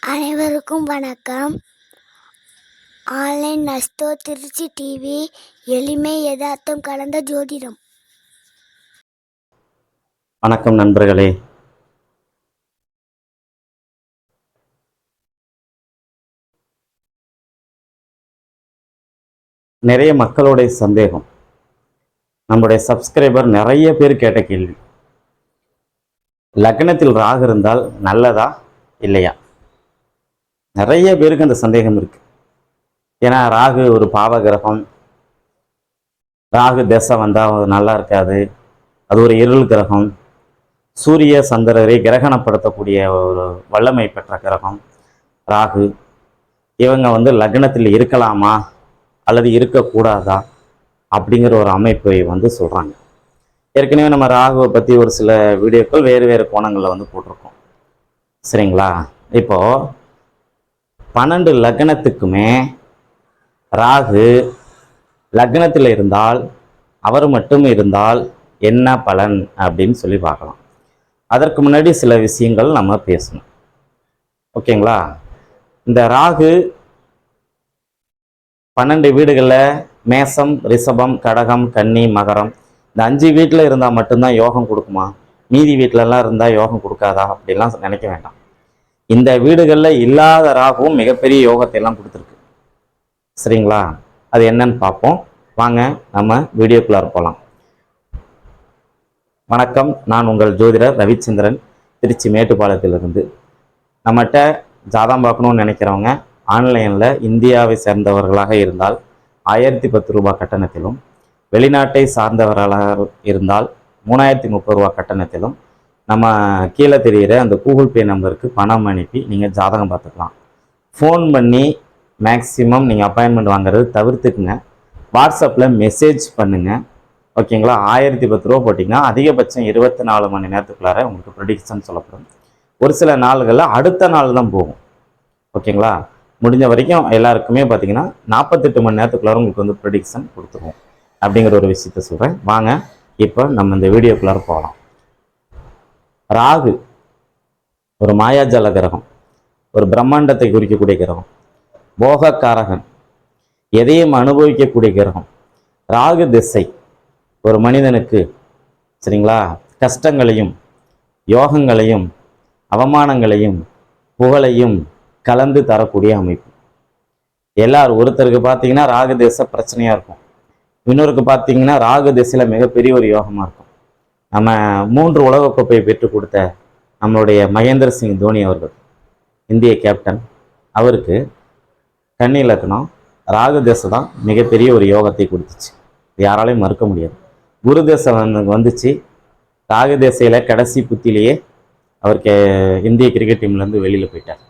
அனைவருக்கும் வணக்கம். Online நஸ்தோ Trichy TV எளிமை யதார்த்தம் கலந்த ஜோதிடம். வணக்கம் நண்பர்களே. நிறைய மக்களுடைய சந்தேகம். நம்முடைய சப்ஸ்கிரைபர் நிறைய பேர் கேட்ட கேள்வி. லக்னத்தில் ராகு இருந்தால் நல்லதா இல்லையா? நிறைய பேருக்கு அந்த சந்தேகம் இருக்கு. ஏன்னா ராகு ஒரு பாவ கிரகம் ராகு தசை வந்தால் நல்லா இருக்காது. அது ஒரு இருள் கிரகம். சூரிய சந்திரரை கிரகணப்படுத்தக்கூடிய ஒரு வல்லமை பெற்ற கிரகம் ராகு. இவங்க வந்து லக்னத்தில் இருக்கலாமா? அல்லது இருக்கக்கூடாதா? அப்படிங்கிற ஒரு அமைப்பை வந்து சொல்கிறாங்க ஏற்கனவே நம்ம ராகுவை பற்றி ஒரு சில வீடியோக்கள் வேறு வேறு கோணங்களில் வந்து போட்டிருக்கோம். சரிங்களா? இப்போது பன்னெண்டு லக்னத்துக்குமே ராகு லக்னத்தில் இருந்தால் அவர் மட்டும் இருந்தால் என்ன பலன் அப்படின்னு சொல்லி பார்க்கலாம். அதற்கு முன்னாடி சில விஷயங்கள் நம்ம பேசணும். ஓகேங்களா? இந்த ராகு பன்னெண்டு வீடுகளில் மேசம் ரிஷபம் கடகம் கன்னி மகரம். இந்த அஞ்சு வீட்டில் இருந்தால் மட்டும்தான் யோகம் கொடுக்குமா? மீதி வீட்டிலலாம் இருந்தால் யோகம் கொடுக்காதா? அப்படிலாம் நினைக்க வேண்டாம். இந்த வீடுகளில் இல்லாத ராகுவும் மிகப்பெரிய யோகத்தை எல்லாம் கொடுத்துருக்கு. சரிங்களா? அது என்னன்னு பார்ப்போம். வாங்க நம்ம வீடியோக்குள்ளார போகலாம் வணக்கம். நான் உங்கள் ஜோதிடர் ரவிச்சந்திரன் திருச்சி மேட்டுப்பாளையத்திலிருந்து. நம்மகிட்ட ஜாதம் பார்க்கணும்னு நினைக்கிறவங்க ஆன்லைனில் இந்தியாவை சேர்ந்தவர்களாக இருந்தால் ஆயிரத்தி பத்து ரூபாய் கட்டணத்திலும் வெளிநாட்டை சார்ந்தவர்களாக இருந்தால் மூணாயிரத்தி முப்பது ரூபா கட்டணத்திலும் நம்ம கீழே தெரிகிற அந்த கூகுள் பே நம்பருக்கு பணம் அனுப்பி நீங்கள் ஜாதகம் பார்த்துக்கலாம். ஃபோன் பண்ணி மேக்ஸிமம் நீங்கள் அப்பாயின்மெண்ட் வாங்குறது தவிர்த்துக்குங்க. வாட்ஸ்அப்பில் மெசேஜ் பண்ணுங்கள் ஓகேங்களா? ஆயிரத்தி பத்து ரூபா போட்டிங்கன்னா அதிகபட்சம் இருபத்தி நாலு மணி நேரத்துக்குள்ளார உங்களுக்கு ப்ரொடிக்ஷன் சொல்லப்படும். ஒரு சில நாள்களில் அடுத்த நாள் தான் போகும். ஓகேங்களா? முடிஞ்ச வரைக்கும் எல்லாருக்குமே பார்த்தீங்கன்னா நாற்பத்தெட்டு மணி நேரத்துக்குள்ளார உங்களுக்கு வந்து ப்ரொடிக்ஷன் கொடுத்துருவோம். அப்படிங்கிற ஒரு விஷயத்த சொல்கிறேன் வாங்க இப்போ நம்ம இந்த வீடியோக்குள்ளார போகலாம். ராகு ஒரு மாயாஜால கிரகம் ஒரு பிரம்மாண்டத்தை குறிக்கக்கூடிய கிரகம் போகக்காரகன் எதையும் அனுபவிக்கக்கூடிய கிரகம் ராகு திசை ஒரு மனிதனுக்கு சரிங்களா? கஷ்டங்களையும் யோகங்களையும் அவமானங்களையும் புகழையும் கலந்து தரக்கூடிய அமைப்பு. எல்லாரும் ஒருத்தருக்கு பார்த்தீங்கன்னா ராகு திசை பிரச்சனையாக இருக்கும். இன்னொருக்கு பார்த்தீங்கன்னா ராகு திசையில் மிகப்பெரிய ஒரு யோகமாக இருக்கும். நம்ம மூன்று உலகக்கோப்பையை பெற்றுக் கொடுத்த நம்மளுடைய மகேந்திர சிங் தோனி அவர்கள் இந்திய கேப்டன் அவருக்கு கன்னி லக்னம் ராகு தேசம் தான் மிகப்பெரிய ஒரு யோகத்தை கொடுத்துச்சு. யாராலையும் மறுக்க முடியாது. குரு தேசம் வந்து வந்துச்சு. ராகு தேசையில் கடைசி புத்திலேயே அவருக்கு இந்திய கிரிக்கெட் டீம்லேருந்து வெளியில் போயிட்டார்.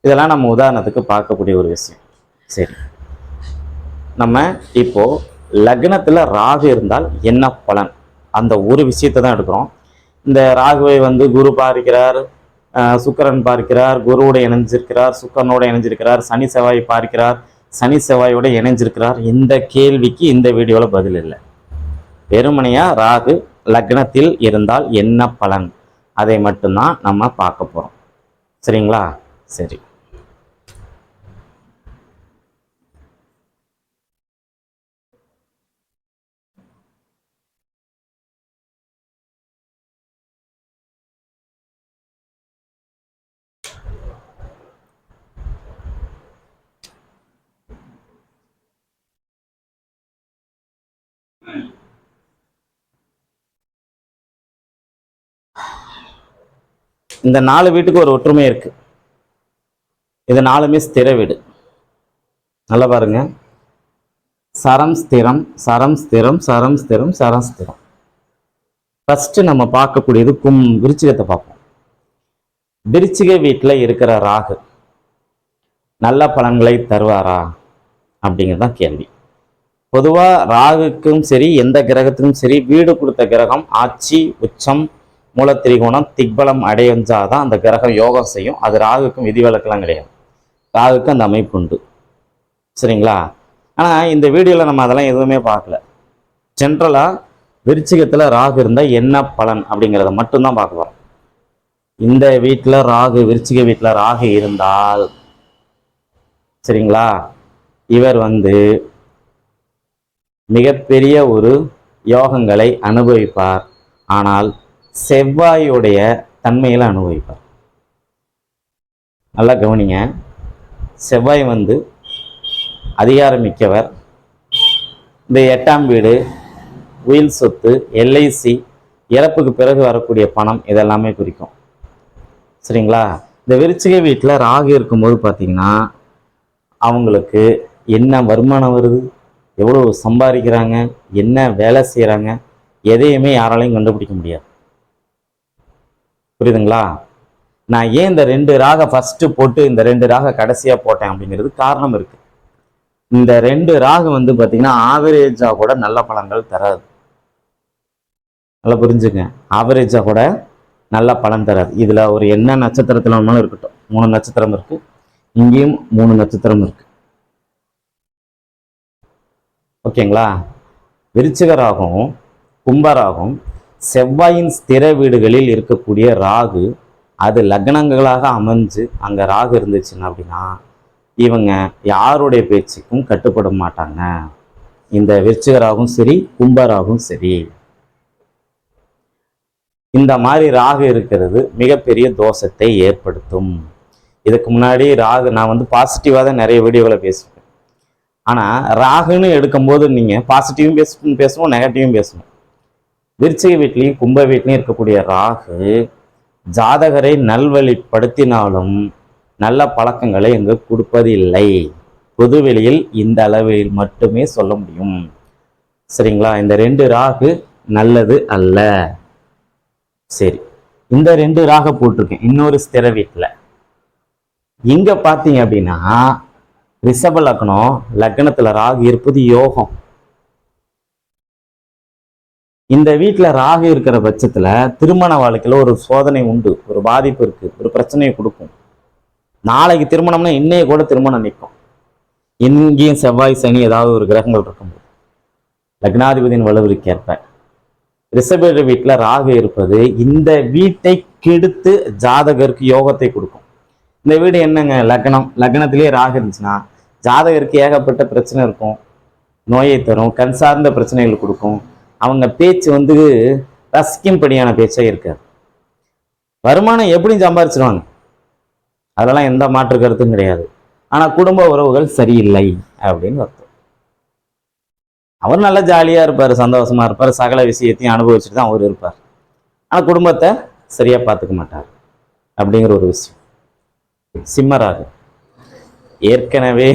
இதெல்லாம் நம்ம உதாரணத்துக்கு பார்க்கக்கூடிய ஒரு விஷயம். சரி. நம்ம இப்போ லக்னத்தில் ராகு இருந்தால் என்ன பலன்? அந்த ஒரு விஷயத்தை தான் எடுக்கிறோம். இந்த ராகுவை வந்து குரு பார்க்கிறார் சுக்கரன் பார்க்கிறார் குருவோட இணைஞ்சிருக்கிறார் சுக்கரனோட இணைஞ்சிருக்கிறார் சனி செவ்வாய் பார்க்கிறார் சனி செவ்வாயோட இணைஞ்சிருக்கிறார். இந்த கேள்விக்கு இந்த வீடியோவில் பதில் இல்லை. வெறுமனையாக ராகு லக்னத்தில் இருந்தால் என்ன பலன்? அதை மட்டும்தான் நம்ம பார்க்க போகிறோம் சரிங்களா? சரி. இந்த நாலு வீட்டுக்கு ஒரு ஒற்றுமை இருக்கு. இது நாலுமே ஸ்திர வீடு. நல்லா பாருங்க. சரம் ஸ்திரம் சரம் ஸ்திரம் சரம் ஸ்திரம் சரம் ஸ்திரம். ஃபஸ்ட்டு நம்ம பார்க்கக்கூடியது கும் விருச்சிகத்தை பார்ப்போம். விருச்சிக வீட்டில் இருக்கிற ராகு நல்ல பலன்களை தருவாரா? அப்படிங்கிறது தான் கேள்வி. பொதுவாக ராகுக்கும் சரி எந்த கிரகத்துக்கும் சரி வீடு கொடுத்த கிரகம் ஆட்சி உச்சம் மூலத்திரிகோணம் திக்பலம் அடைஞ்சாதான் அந்த கிரகம் யோகம் செய்யும். அது ராகுக்கும் விதிவிலக்கெல்லாம் கிடையாது. ராகுக்கும் அந்த அமைப்பு உண்டு. சரிங்களா? ஆனால் இந்த வீடியோவில் நம்ம அதெல்லாம் எதுவுமே பார்க்கல. ஜென்ரலாக விருச்சிகத்தில் ராகு இருந்தால் என்ன பலன் அப்படிங்கிறத மட்டும்தான் பார்க்க போகிறோம் இந்த வீட்டில் ராகு விருச்சிக வீட்டில் ராகு இருந்தால் சரிங்களா? இவர் வந்து மிகப்பெரிய ஒரு யோகங்களை அனுபவிப்பார். ஆனால் செவ்வாயுடைய தன்மையில் அனுபவிப்பார். நல்லா கவனிங்க. செவ்வாய் வந்து அதிகாரமிக்கவர். இந்த எட்டாம் வீடு உயில் சொத்து எல்ஐசி இறப்புக்கு பிறகு வரக்கூடிய பணம் இதெல்லாமே குறிக்கும். சரிங்களா? இந்த விருச்சிக வீட்டில் ராகு இருக்கும்போது பார்த்தீங்கன்னா அவங்களுக்கு என்ன வருமானம் வருது? எவ்வளோ சம்பாதிக்கிறாங்க? என்ன வேலை செய்கிறாங்க எதையுமே யாராலையும் கண்டுபிடிக்க முடியாது. புரியுதுங்களா? நான் ஏன் இந்த ரெண்டு ராக ஃபர்ஸ்ட் போட்டு இந்த ரெண்டு ராக கடைசியா போட்டேன் அப்படிங்கிறது காரணம் இருக்கு. இந்த ரெண்டு ராகு வந்து பாத்தீங்கன்னா ஆவரேஜாக கூட நல்ல பலன்கள் தராது. நல்லா புரிஞ்சுங்க. ஆவரேஜாக கூட நல்ல பலன் தராது. இதுல ஒரு என்ன நட்சத்திரத்தில் வேணாலும் இருக்கட்டும். மூணு நட்சத்திரம் இருக்கு. இங்கேயும் மூணு நட்சத்திரம் இருக்கு. ஓகேங்களா? விருச்சிகராகவும் கும்பராகும் செவ்வாயின் ஸ்திர வீடுகளில் இருக்கக்கூடிய ராகு அது லக்னங்களாக அமைஞ்சு அங்கே ராகு இருந்துச்சுன்னா அப்படின்னா இவங்க யாருடைய பேச்சுக்கும் கட்டுப்பட மாட்டாங்க. இந்த விருச்சிகராகவும் சரி கும்பராகவும் சரி. இந்த மாதிரி ராகு இருக்கிறது மிகப்பெரிய தோஷத்தை ஏற்படுத்தும். இதுக்கு முன்னாடி ராகு நான் வந்து பாசிட்டிவாக தான் நிறைய வீடியோவில் பேசுவேன் ஆனால் ராகுன்னு எடுக்கும்போது நீங்கள் பாசிட்டிவும் பேச பேசுவோம் நெகட்டிவும் பேசணும் விருச்சிக வீட்லேயும் கும்ப வீட்லேயும் இருக்கக்கூடிய ராகு ஜாதகரை நல்வழிப்படுத்தினாலும் நல்ல பழக்கங்களை இங்கு கொடுப்பதில்லை. பொதுவெளியில் இந்த அளவில் மட்டுமே சொல்ல முடியும். சரிங்களா? இந்த ரெண்டு ராகு நல்லது அல்ல. சரி. இந்த ரெண்டு ராக போட்டிருக்கேன். இன்னொரு ஸ்திர வீட்டில் இங்கே பார்த்தீங்க அப்படின்னா ரிஷப லக்னம் லக்னத்தில் ராகு இருப்பது யோகம். இந்த வீட்டில் ராகு இருக்கிற பட்சத்தில் திருமண வாழ்க்கையில் ஒரு சோதனை உண்டு. ஒரு பாதிப்பு இருக்குது ஒரு பிரச்சனையை கொடுக்கும். நாளைக்கு திருமணம்னா இன்னைய கூட திருமணம் நிற்கும். இங்கேயும் செவ்வாய் சனி ஏதாவது ஒரு கிரகங்கள் இருக்கும்போது. லக்னாதிபதியின் வலுவிற்கேற்ப ரிஷபேடு வீட்டில் ராகு இருப்பது இந்த வீட்டை கெடுத்து ஜாதகருக்கு யோகத்தை கொடுக்கும். இந்த வீடு என்னங்க? லக்னம். லக்னத்திலேயே ராகு இருந்துச்சுன்னா ஜாதகருக்கு ஏகப்பட்ட பிரச்சனை இருக்கும். நோயை தரும். கண் சார்ந்த பிரச்சனைகள் கொடுக்கும். அவங்க பேச்சு வந்து ரசிக்கும்படியான பேச்சே இருக்காது வருமானம் எப்படி சம்பாரிச்சிருவாங்க? அதெல்லாம் எந்த மாற்று கருத்தும் கிடையாது. ஆனால் குடும்ப உறவுகள் சரியில்லை அப்படின்னு அர்த்தம். அவர் நல்லா ஜாலியா இருப்பார் சந்தோஷமா இருப்பார் சகல விஷயத்தையும் அனுபவிச்சுட்டு தான் அவர் இருப்பார். ஆனால் குடும்பத்தை சரியாக பார்த்துக்க மாட்டார் அப்படிங்கிற ஒரு விஷயம். சிம்மராகு. ஏற்கனவே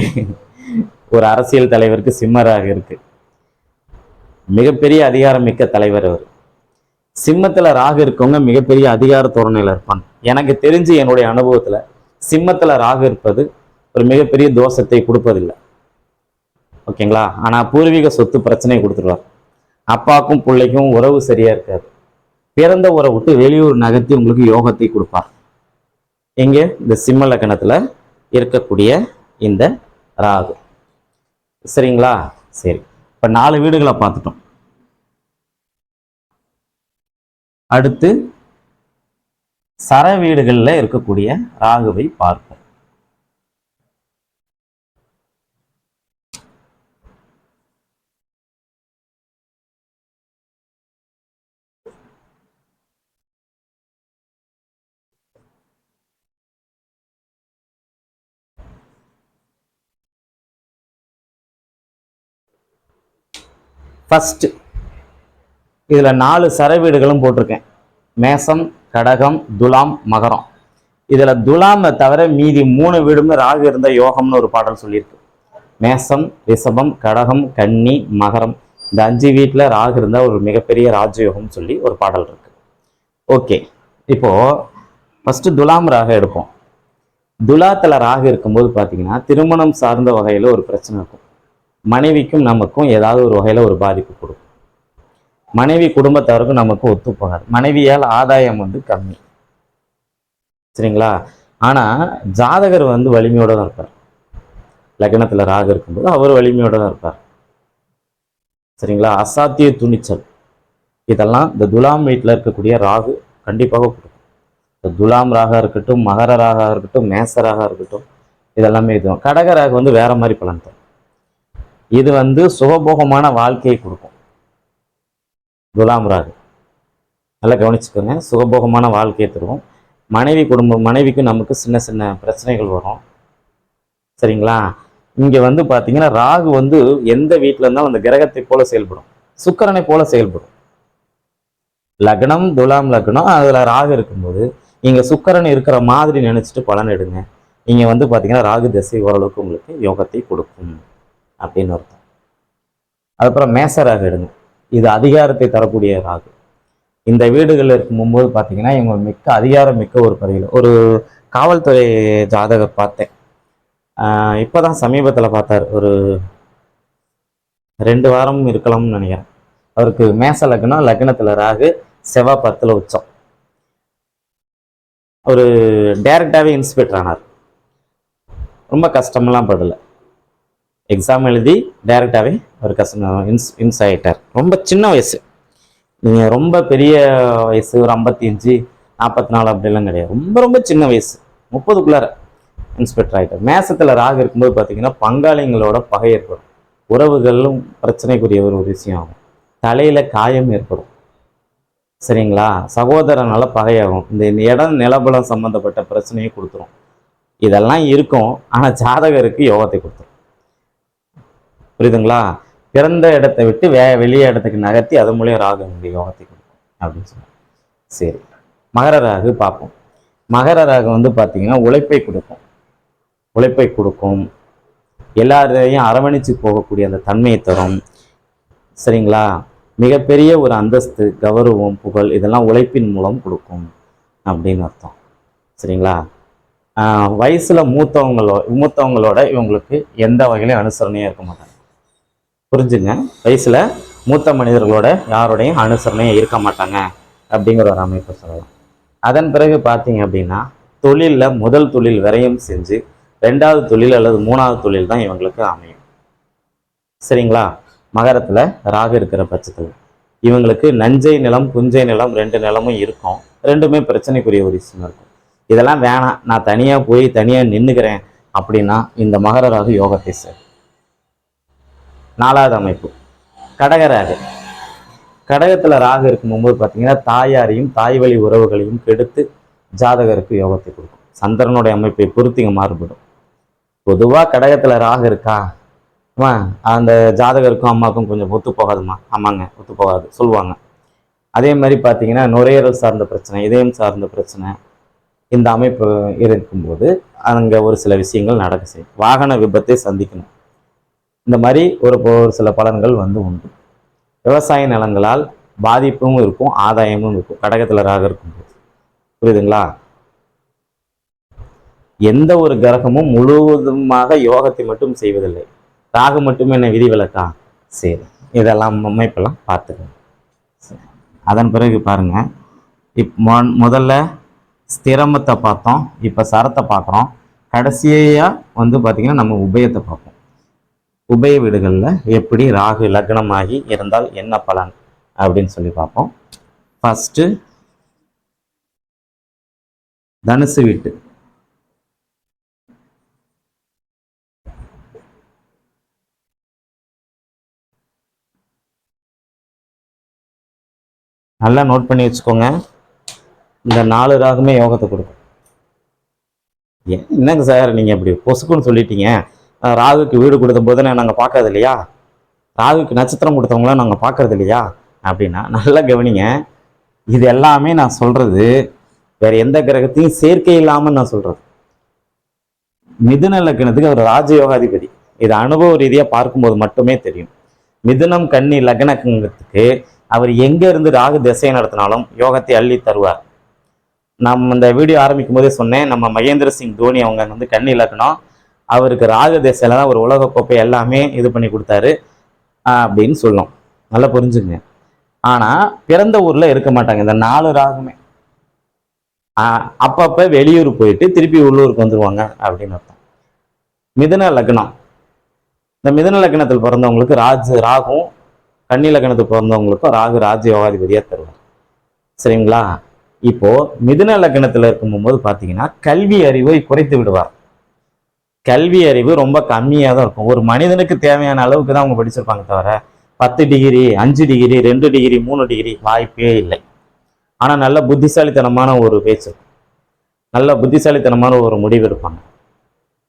ஒரு அரசியல் தலைவருக்கு சிம்மராக இருக்கு. மிகப்பெரிய அதிகாரம் மிக்க தலைவர் அவர். சிம்மத்தில் ராகு இருக்கவங்க மிகப்பெரிய அதிகார தோரணையில் இருப்பாங்க. எனக்கு தெரிஞ்சு என்னுடைய அனுபவத்தில் சிம்மத்தில் ராகு இருப்பது ஒரு மிகப்பெரிய தோஷத்தை கொடுப்பதில்லை. ஓகேங்களா? ஆனால் பூர்வீக சொத்து பிரச்சனையை கொடுத்துருவார். அப்பாவுக்கும் பிள்ளைக்கும் உறவு சரியாக இருக்காது. பிறந்த உறவு விட்டு வெளியூர் நகர்த்தி உங்களுக்கு யோகத்தை கொடுப்பார். இங்கே இந்த சிம்ம லக்கணத்தில் இருக்கக்கூடிய இந்த ராகு. சரிங்களா? சரி. இப்ப நாலு வீடுகளை பார்த்துட்டோம். அடுத்து சர வீடுகள்ல இருக்கக்கூடிய ராகுவை பார்ப்போம். ஃபஸ்ட்டு இதில் நாலு சர வீடுகளும் போட்டிருக்கேன். மேசம் கடகம் துலாம் மகரம். இதில் துலாமை தவிர மீதி மூணு வீடுமே ராகு இருந்த யோகம்னு ஒரு பாடல் சொல்லியிருக்கு. மேசம் ரிஷபம் கடகம் கன்னி மகரம். இந்த அஞ்சு வீட்டில் ராகு இருந்தால் ஒரு மிகப்பெரிய ராஜயோகம்னு சொல்லி ஒரு பாடல் இருக்கு. ஓகே இப்போது ஃபஸ்ட்டு துலாம் ராக எடுப்போம். துலாத்தில் ராகு இருக்கும்போது பார்த்தீங்கன்னா திருமணம் சார்ந்த வகையில் ஒரு பிரச்சனை இருக்கும். மனைவிக்கும் நமக்கும் ஏதாவது ஒரு வகையில் ஒரு பாதிப்பு கொடுக்கும். மனைவி குடும்பத்தாருக்கும் நமக்கு ஒத்து போகாது. மனைவியால் ஆதாயம் வந்து கம்மி. சரிங்களா? ஆனா ஜாதகர் வந்து வலிமையோட தான் இருப்பார். லக்னத்தில் ராகு இருக்கும்போது அவர் வலிமையோட தான் இருப்பார். சரிங்களா? அசாத்திய துணிச்சல். இதெல்லாம் இந்த துலாம் வீட்டில் இருக்கக்கூடிய ராகு கண்டிப்பாக கொடுக்கும். இந்த துலாம் ராகா இருக்கட்டும் மகர ராகா இருக்கட்டும் மேச ராகா இருக்கட்டும் இதெல்லாமே இது கடக ராகு வந்து வேற மாதிரி பலன் தரும். இது வந்து சுகபோகமான வாழ்க்கையை கொடுக்கும். துலாம் ராகு. நல்லா கவனிச்சுக்கோங்க. சுகபோகமான வாழ்க்கையை தருவோம். மனைவி குடும்பம் மனைவிக்கும் நமக்கு சின்ன சின்ன பிரச்சனைகள் வரும். சரிங்களா? இங்கே வந்து பார்த்தீங்கன்னா ராகு வந்து எந்த வீட்டில் இருந்தாலும் அந்த கிரகத்தை போல செயல்படும். சுக்கரனை போல செயல்படும். லக்னம் துலாம் லக்னம் அதில் ராகு இருக்கும்போது இங்கே சுக்கரன் இருக்கிற மாதிரி நினச்சிட்டு பலன் எடுங்க. இங்கே வந்து பார்த்தீங்கன்னா ராகு திசை ஓரளவுக்கு உங்களுக்கு யோகத்தை கொடுக்கும். அப்படின்னு அர்த்தம். அதுக்கப்புறம் மேச ராகு எடுங்க இது அதிகாரத்தை தரக்கூடிய ராகு. இந்த வீடுகளில் இருக்கும்போது பார்த்தீங்கன்னா இவங்க மிக்க அதிகாரம் மிக்க ஒரு பதவியில் ஒரு காவல்துறை ஜாதகர் பார்த்தேன். இப்போ தான் சமீபத்தில் பார்த்தார். ஒரு ரெண்டு வாரம் இருக்கலாம்னு நினைக்கிறேன். அவருக்கு மேச லக்னம் லக்னத்தில் ராகு செவ்வாய் பத்தில் உச்சம். ஒரு டைரக்டாகவே இன்ஸ்பெக்டர் ஆனார். ரொம்ப கஷ்டமெல்லாம் படல. எக்ஸாம் எழுதி டைரக்டாகவே ஒரு கஸ்டமர் இன்ஸ் இன்ஸ் ஆகிட்டார் ரொம்ப சின்ன வயசு. நீங்கள் ரொம்ப பெரிய வயசு ஒரு ஐம்பத்தி அஞ்சு நாற்பத்தி நாலு அப்படிலாம் கிடையாது. ரொம்ப ரொம்ப சின்ன வயசு. முப்பதுக்குள்ளார இன்ஸ்பெக்டர் ஆகிட்டார் மேசத்தில் ராகு இருக்கும்போது பார்த்தீங்கன்னா பங்காளிங்களோட பகை ஏற்படும். உறவுகளும் பிரச்சனைக்குரிய ஒரு விஷயம். ஆகும் தலையில் காயம் ஏற்படும். சரிங்களா? சகோதரனால பகையாகும். இந்த இடம் நிலபலம் சம்மந்தப்பட்ட பிரச்சனையை கொடுத்துரும். இதெல்லாம் இருக்கும். ஆனால் ஜாதகருக்கு யோகத்தை கொடுத்துரும். புரியுதுங்களா? பிறந்த இடத்தை விட்டு வே வெளியே இடத்துக்கு நகர்த்தி அது மூலியம் ராகு இந்த யோகத்தை கொடுக்கும் அப்படின்னு சொன்னாங்க சரி. மகர ராகு பார்ப்போம். மகர ராகு வந்து பார்த்தீங்கன்னா உழைப்பை கொடுக்கும். உழைப்பை கொடுக்கும். எல்லாரையும் அரவணைச்சு போகக்கூடிய அந்த தன்மையை தரும். சரிங்களா? மிகப்பெரிய ஒரு அந்தஸ்து கௌரவம் புகழ் இதெல்லாம் உழைப்பின் மூலம் கொடுக்கும் அப்படின்னு அர்த்தம். சரிங்களா? வயசில் மூத்தவங்களோ மூத்தவங்களோட இவங்களுக்கு எந்த வகையிலையும் அனுசரணையாக இருக்க மாட்டாங்க. புரிஞ்சுங்க. வயசில் மூத்த மனிதர்களோட யாரோடையும் அனுசரணையும் இருக்க மாட்டாங்க அப்படிங்கிற ஒரு அமைப்பை சொல்லலாம். அதன் பிறகு பார்த்தீங்க அப்படின்னா தொழிலில் முதல் தொழில் விரையும் செஞ்சு ரெண்டாவது தொழில் அல்லது மூணாவது தொழில் தான் இவங்களுக்கு அமையும். சரிங்களா? மகரத்தில் ராகு இருக்கிற பட்சத்தில். இவங்களுக்கு நஞ்சை நிலம் புஞ்சை நிலம் ரெண்டு நிலமும் இருக்கும். ரெண்டுமே பிரச்சனைக்குரிய ஒரு விஷயம் இருக்கும். இதெல்லாம் வேணாம். நான் தனியாக போய் தனியாக நின்றுக்கிறேன் அப்படின்னா இந்த மகர ராகு யோகத்தை சார் நாலாவது அமைப்பு. கடகராகு. கடகத்தில் ராகு இருக்கும்போது பார்த்தீங்கன்னா தாயாரையும் தாய் வழி உறவுகளையும் கெடுத்து ஜாதகருக்கு யோகத்தை கொடுக்கும். சந்திரனுடைய அமைப்பை பொறுத்து இங்கே மாறுபடும். பொதுவாக கடகத்தில் ராகு இருக்கா? ஆமா அந்த ஜாதகருக்கும் அம்மாவுக்கும் கொஞ்சம் ஒத்து போகாதுமா? ஆமாங்க ஒத்து போகாது சொல்லுவாங்க. அதே மாதிரி பார்த்தீங்கன்னா நுரையீரல் சார்ந்த பிரச்சனை இதயம் சார்ந்த பிரச்சனை இந்த அமைப்பு இருக்கும்போது அங்கே ஒரு சில விஷயங்கள் நடக்க செய்யும். வாகன விபத்தை சந்திக்கணும். இந்த மாதிரி ஒரு ஒரு சில பலன்கள் வந்து உண்டு. விவசாய நிலங்களால் பாதிப்பும் இருக்கும் ஆதாயமும் இருக்கும் கடகத்தில் ராக இருக்கும்போது புரியுதுங்களா? எந்த ஒரு கிரகமும் முழுவதுமாக யோகத்தை மட்டும் செய்வதில்லை. ராகு மட்டுமே என்ன விதிவிலக்கா சரி இதெல்லாம் அமைப்பெல்லாம் பார்த்துக்கணும். சரி. அதன் பிறகு பாருங்க இப் முதல்ல ஸ்திரமத்தை பார்த்தோம் இப்போ சரத்தை பார்க்குறோம். கடைசியாக வந்து பார்த்திங்கன்னா நம்ம உபயத்தை பார்ப்போம். உபய வீடுகளில் எப்படி ராகு லக்னமாகி இருந்தால் என்ன பலன் அப்படின்னு சொல்லி பார்ப்போம். ஃபஸ்ட்டு தனுசு வீட்டு. நல்லா நோட் பண்ணி வச்சுக்கோங்க. இந்த நாலு ராகுமே யோகத்தை கொடுக்கும். என்னங்க சார் நீங்கள் இப்படி பொசுக்குன்னு சொல்லிட்டீங்க? ராகுக்கு வீடு கொடுத்த போது நாங்கள் பார்க்கறது இல்லையா? ராகுக்கு நட்சத்திரம் கொடுத்தவங்களாம் நாங்கள் பார்க்கறது இல்லையா? அப்படின்னா நல்லா கவனிங்க. இது எல்லாமே நான் சொல்கிறது வேற எந்த கிரகத்தையும் சேர்க்கை இல்லாமல் நான் சொல்கிறது மிதுன லக்னத்துக்கு அவர் ராஜயோகாதிபதி. இது அனுபவ ரீதியாக பார்க்கும்போது மட்டுமே தெரியும். மிதுனம் கன்னி லக்னத்துக்கு அவர் எங்கே இருந்து ராகு திசை நடத்தினாலும் யோகத்தை அள்ளி தருவார். நம் இந்த வீடியோ ஆரம்பிக்கும் போதே சொன்னேன் நம்ம மகேந்திர சிங் தோனி அவங்க வந்து கன்னி லக்னம் அவருக்கு ராகு திசையில தான் ஒரு கோப்பை எல்லாமே இது பண்ணி கொடுத்தாரு அப்படின்னு சொல்லும் நல்லா புரிஞ்சுங்க. ஆனால் பிறந்த ஊரில் இருக்க மாட்டாங்க. இந்த நாலு ராகுமே. அப்பப்போ வெளியூர் போயிட்டு திருப்பி உள்ளூருக்கு வந்துடுவாங்க அப்படின்னு அர்த்தம். மிதன லக்னம். இந்த மிதுன லக்னத்தில் பிறந்தவங்களுக்கு ராஜ் ராகும் கன்னி லக்னத்தில் பிறந்தவங்களுக்கும் ராகு ராஜ யோகாதிபதியாக தருவார். சரிங்களா? இப்போ மிதுன லக்னத்துல இருக்கும்போது பார்த்தீங்கன்னா கல்வி அறிவை குறைத்து விடுவார். கல்வி அறிவு ரொம்ப கம்மியாக தான் இருக்கும். ஒரு மனிதனுக்கு தேவையான அளவுக்கு தான் அவங்க படிச்சிருப்பாங்க தவிர பத்து டிகிரி அஞ்சு டிகிரி ரெண்டு டிகிரி மூணு டிகிரி வாய்ப்பே இல்லை. ஆனால் நல்ல புத்திசாலித்தனமான ஒரு பேச்சு நல்ல புத்திசாலித்தனமான ஒரு முடிவு எடுப்பாங்க.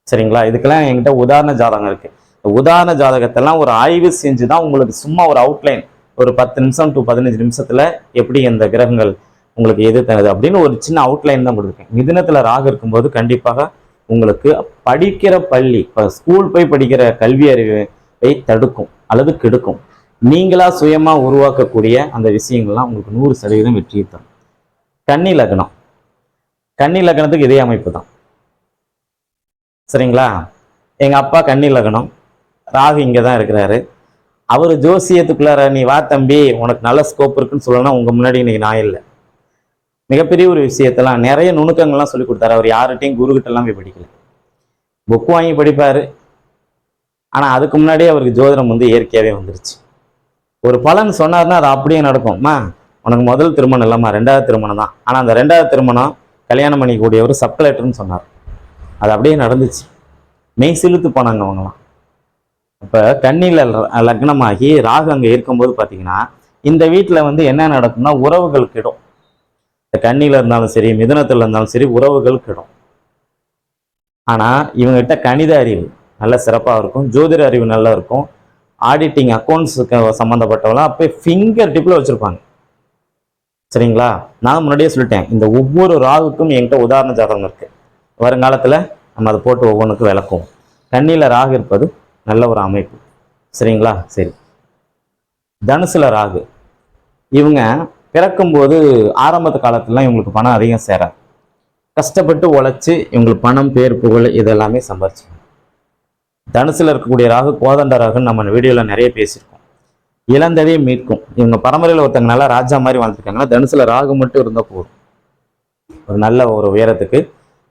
சரிங்களா? இதுக்கெல்லாம் என்கிட்ட உதாரண ஜாதகம் இருக்குது உதாரண ஜாதகத்தெல்லாம் ஒரு ஆய்வு செஞ்சு தான் உங்களுக்கு சும்மா ஒரு அவுட்லைன் ஒரு பத்து நிமிஷம் டு பதினஞ்சு நிமிஷத்தில் எப்படி இந்த கிரகங்கள் உங்களுக்கு எது தருது அப்படின்னு ஒரு சின்ன அவுட்லைன் தான் கொடுத்துருக்கேன். மிதினத்தில் ராகு இருக்கும்போது கண்டிப்பாக உங்களுக்கு படிக்கிற பள்ளி இப்போ ஸ்கூல் போய் படிக்கிற கல்வி அறிவை தடுக்கும் அல்லது கெடுக்கும். நீங்களா சுயமா உருவாக்கக்கூடிய அந்த விஷயங்கள்லாம் உங்களுக்கு நூறு சதவீதம் வெற்றியை தரும். கன்னி லக்னம். கன்னி லக்னத்துக்கு இதே அமைப்பு தான். சரிங்களா? எங்க அப்பா கன்னி லக்னம். ராகு இங்கே தான் இருக்கிறாரு. அவர் ஜோசியத்துக்குள்ளார நீ வா தம்பி உனக்கு நல்ல ஸ்கோப் இருக்குன்னு சொல்லணும்னா உங்க முன்னாடி இன்னைக்கு நான் இல்லை. மிகப்பெரிய ஒரு விஷயத்தெல்லாம் நிறைய நுணுக்கங்கள்லாம் சொல்லி கொடுத்தாரு. அவர் யார்கிட்டையும் குருகிட்ட எல்லாம் போய் படிக்கல. புக் வாங்கி படிப்பார். ஆனால் அதுக்கு முன்னாடியே அவருக்கு ஜோதிடம் வந்து இயற்கையாகவே வந்துருச்சு. ஒரு பலன் சொன்னார்னா அது அப்படியே நடக்கும்மா உனக்கு முதல் திருமணம் இல்லைம்மா ரெண்டாவது திருமணம் தான். ஆனால் அந்த ரெண்டாவது திருமணம் கல்யாணம் பண்ணிக்கக்கூடியவர் ஒரு சொன்னார். அது அப்படியே நடந்துச்சு. மெய் சிலுத்து போனாங்க அவங்களாம் இப்போ கண்ணியில் லக்னமாகி ராகு அங்கே இருக்கும்போது பார்த்தீங்கன்னா இந்த வீட்டில் வந்து என்ன நடக்கும்னா உறவுகள் கிடும். இந்த கண்ணியில் இருந்தாலும் சரி மிதனத்தில் இருந்தாலும் சரி உறவுகள் கிடும். ஆனால் இவங்ககிட்ட கணித அறிவு நல்ல சிறப்பாக இருக்கும் ஜோதிட அறிவு நல்லா இருக்கும் ஆடிட்டிங் அக்கௌண்ட்ஸுக்கு சம்மந்தப்பட்டவங்களாம் அப்போ ஃபிங்கர் டிப்பில் வச்சுருப்பாங்க. சரிங்களா? நான் முன்னாடியே சொல்லிட்டேன் இந்த ஒவ்வொரு ராகுக்கும் என்கிட்ட உதாரண ஜாதகம் இருக்குது வருங்காலத்தில் நம்ம அதை போட்டு ஒவ்வொன்றுக்கும் விளக்குவோம். கண்ணியில் ராகு இருப்பது நல்ல ஒரு அமைப்பு. சரிங்களா? சரி. தனுசில் ராகு. இவங்க பிறக்கும்போது ஆரம்பத்து காலத்துலலாம் இவங்களுக்கு பணம் அதிகம் சேராது. கஷ்டப்பட்டு உழைச்சி இவங்களுக்கு பணம் பேர் புகழ் இதெல்லாமே சம்பாரிச்சு தனுசில் இருக்கக்கூடிய ராகு கோதண்ட ராகுன்னு நம்ம வீடியோவில் நிறைய பேசியிருக்கோம். இளந்ததையே மீட்கும். இவங்க பரம்பரையில் ஒருத்தங்க நல்லா ராஜா மாதிரி வாழ்ந்துருக்காங்கன்னா தனுசில் ராகு மட்டும் இருந்தால் போதும். ஒரு நல்ல ஒரு உயரத்துக்கு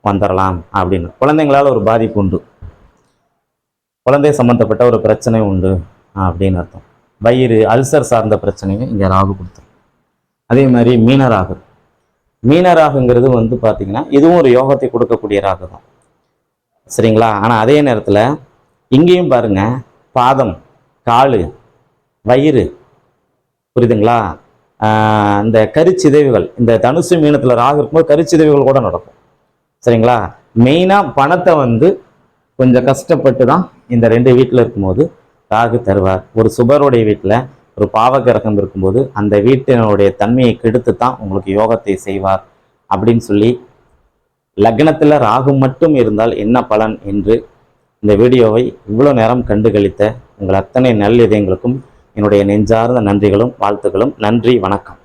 வந்துடலாம் அப்படின்னு. குழந்தைங்களால் ஒரு பாதிப்பு உண்டு. குழந்தை சம்மந்தப்பட்ட ஒரு பிரச்சனை உண்டு அப்படின்னு அர்த்தம். வயிறு அல்சர் சார்ந்த பிரச்சனையும் இங்கே ராகு கொடுத்துரும் அதே மாதிரி மீனராகு. மீனராகுங்கிறது வந்து பார்த்தீங்கன்னா இதுவும் ஒரு யோகத்தை கொடுக்கக்கூடிய ராகு தான் சரிங்களா? ஆனால் அதே நேரத்தில் இங்கேயும் பாருங்க பாதம் கால் வயிறு புரியுதுங்களா? இந்த கருச்சிதைவுகள் இந்த தனுசு மீனத்தில் ராகு இருக்கும்போது கருச்சிதைவுகள் கூட நடக்கும். சரிங்களா? மெயினாக பணத்தை வந்து கொஞ்சம் கஷ்டப்பட்டு தான் இந்த ரெண்டு வீட்டில் இருக்கும்போது ராகு தருவார். ஒரு சுபருடைய வீட்டில் ஒரு பாவகிரகம் இருக்கும்போது அந்த வீட்டினுடைய தன்மையை கெடுத்து தான் உங்களுக்கு யோகத்தை செய்வார் அப்படின்னு சொல்லி லக்னத்தில் ராகு மட்டும் இருந்தால் என்ன பலன் என்று இந்த வீடியோவை இவ்வளோ நேரம் கண்டுகளித்த உங்கள் அத்தனை நல் இதயங்களுக்கும் என்னுடைய நெஞ்சார்ந்த நன்றிகளும் வாழ்த்துக்களும். நன்றி வணக்கம்.